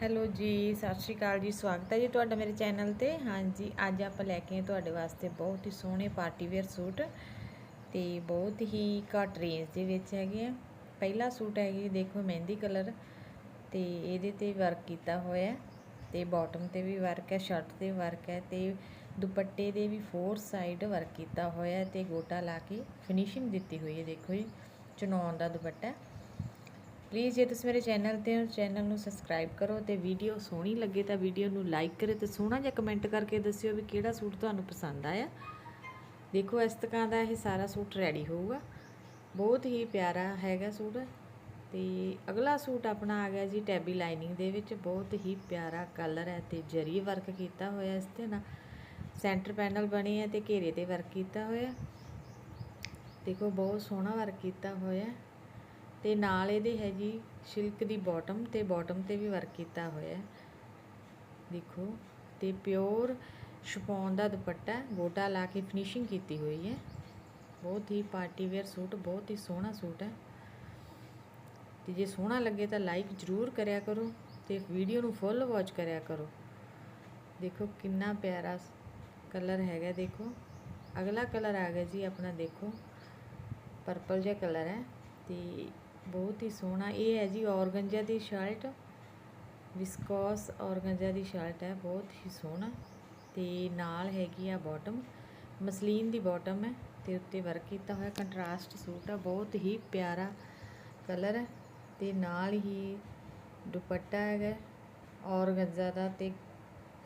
Hello ਜੀ, ਸਤਿ ਸ਼੍ਰੀ ਅਕਾਲ ਜੀ, ਸਵਾਗਤ ਹੈ ਜੀ ਤੁਹਾਡਾ ਮੇਰੇ ਚੈਨਲ ਤੇ। ਹਾਂਜੀ, ਅੱਜ ਆਪਾਂ ਲੈ ਕੇ ਆਏ ਤੁਹਾਡੇ ਵਾਸਤੇ ਬਹੁਤ ਹੀ ਸੋਹਣੇ ਪਾਰਟੀ ਵੇਅਰ ਸੂਟ ਤੇ ਬਹੁਤ ਹੀ ਘੱਟ ਰੇਂਜ ਦੇ ਵਿੱਚ ਹੈਗੇ ਆ। ਪਹਿਲਾ ਸੂਟ ਹੈਗੇ ਜੀ, ਦੇਖੋ ਮਹਿੰਦੀ ਕਲਰ ਤੇ ਇਹਦੇ ਤੇ ਵਰਕ ਕੀਤਾ ਹੋਇਆ ਹੈ ਤੇ ਬਾਟਮ ਤੇ ਵੀ ਵਰਕ ਹੈ ਸ਼ਰਟ ਤੇ ਵਰਕ ਹੈ ਤੇ ਦੁਪੱਟੇ ਦੇ ਵੀ ਫੋਰ ਸਾਈਡ ਵਰਕ ਕੀਤਾ ਹੋਇਆ ਹੈ ਤੇ ਗੋਟਾ ਲਾ ਕੇ ਫਿਨਿਸ਼ਿੰਗ ਦਿੱਤੀ ਹੋਈ ਹੈ, ਦੇਖੋ ਜੀ ਚਨੌਨ ਦਾ ਦੁਪੱਟਾ ਪਲੀਜ਼ ਜੇ ਤੁਸੀਂ ਮੇਰੇ ਚੈਨਲ ਤੇ ਹੋ ਚੈਨਲ ਨੂੰ ਸਬਸਕ੍ਰਾਈਬ ਕਰੋ ਤੇ ਵੀਡੀਓ ਸੋਹਣੀ ਲੱਗੇ ਤਾਂ ਵੀਡੀਓ ਨੂੰ ਲਾਈਕ ਕਰੇ ਤੇ ਸੋਹਣਾ ਜਿਹਾ ਕਮੈਂਟ ਕਰਕੇ ਦੱਸਿਓ ਵੀ ਕਿਹੜਾ ਸੂਟ ਤੁਹਾਨੂੰ ਪਸੰਦ ਆਇਆ। ਦੇਖੋ, ਇਸ ਤਰ੍ਹਾਂ ਦਾ ਇਹ ਸਾਰਾ ਸੂਟ ਰੈਡੀ ਹੋਊਗਾ। ਬਹੁਤ ਹੀ ਪਿਆਰਾ ਹੈਗਾ ਸੂਟ ਤੇ ਅਗਲਾ ਸੂਟ ਆਪਣਾ ਆ ਗਿਆ ਜੀ ਟੈਬੀ ਲਾਈਨਿੰਗ ਦੇ ਵਿੱਚ। ਬਹੁਤ ਹੀ ਪਿਆਰਾ ਕਲਰ ਹੈ ਤੇ ਜਰੀ ਵਰਕ ਕੀਤਾ ਹੋਇਆ ਇਸ ਤੇ ਨਾ। ਸੈਂਟਰ ਪੈਨਲ ਬਣੇ ਹੈ ਤੇ ਘੇਰੇ ਤੇ ਵਰਕ ਕੀਤਾ ਹੋਇਆ। ਦੇਖੋ, ਬਹੁਤ ਸੋਹਣਾ ਵਰਕ ਕੀਤਾ ਹੋਇਆ। ਤੇ ਨਾਲ ਇਹਦੇ ਹੈ ਜੀ ਸਿਲਕ ਦੀ ਬਾਟਮ ਤੇ ਬਾਟਮ ਤੇ ਵੀ ਵਰਕ ਕੀਤਾ ਹੋਇਆ। ਦੇਖੋ, ਤੇ ਪਿਓਰ ਸ਼ਿਫੋਨ ਦਾ ਦੁਪੱਟਾ, ਗੋਟਾ ਲਾ ਕੇ ਫਿਨਿਸ਼ਿੰਗ ਕੀਤੀ ਹੋਈ ਹੈ। ਬਹੁਤ ਹੀ ਪਾਰਟੀ ਵੇਅਰ ਸੂਟ ਬਹੁਤ ਹੀ ਸੋਹਣਾ ਸੂਟ ਹੈ। ਤੇ ਜੇ ਸੋਹਣਾ ਲੱਗੇ ਤਾਂ ਲਾਈਕ ਜ਼ਰੂਰ ਕਰਿਆ ਕਰੋ ਤੇ ਵੀਡੀਓ ਨੂੰ ਫੁੱਲ ਵਾਚ ਕਰਿਆ ਕਰੋ। ਦੇਖੋ ਕਿੰਨਾ ਪਿਆਰਾ ਕਲਰ ਹੈਗਾ, ਦੇਖੋ। ਅਗਲਾ ਕਲਰ ਆ ਗਿਆ ਜੀ ਆਪਣਾ, ਦੇਖੋ। ਪਰਪਲ ਜਿਹਾ ਕਲਰ ਹੈ ਤੇ ਬਹੁਤ ਹੀ ਸੋਹਣਾ। ਇਹ ਹੈ ਜੀ ਔਰਗੰਜਾ ਦੀ ਸ਼ਰਟ ਵਿਸਕੋਸ ਔਰਗੰਜਾ ਦੀ ਸ਼ਰਟ ਹੈ, ਬਹੁਤ ਹੀ ਸੋਹਣਾ। ਤੇ ਨਾਲ ਹੈਗੀ ਆ ਬਾਟਮ ਮਸਲੀਨ ਦੀ ਬਾਟਮ ਹੈ ਤੇ ਉੱਤੇ ਵਰਕ ਕੀਤਾ ਹੋਇਆ ਕੰਟਰਾਸਟ ਸੂਟ ਆ, ਬਹੁਤ ਹੀ ਪਿਆਰਾ ਕਲਰ ਹੈ। ਤੇ ਨਾਲ ਹੀ ਦੁਪੱਟਾ ਹੈਗਾ, ਔਰਗੰਜਾ ਦਾ ਤੇ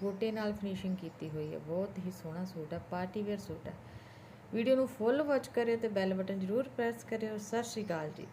ਗੋਟੇ ਨਾਲ ਫਿਨਿਸ਼ਿੰਗ ਕੀਤੀ ਹੋਈ ਹੈ। ਬਹੁਤ ਹੀ ਸੋਹਣਾ ਸੂਟ ਹੈ ਪਾਰਟੀ ਵੇਅਰ ਸੂਟ ਹੈ ਵੀਡੀਓ ਨੂੰ ਫੁੱਲ ਵਾਚ ਕਰਿਓ ਤੇ ਬੈਲ ਬਟਨ ਜ਼ਰੂਰ ਪ੍ਰੈਸ ਕਰਿਓ। ਸਤਿ ਸ਼੍ਰੀ ਅਕਾਲ ਜੀ।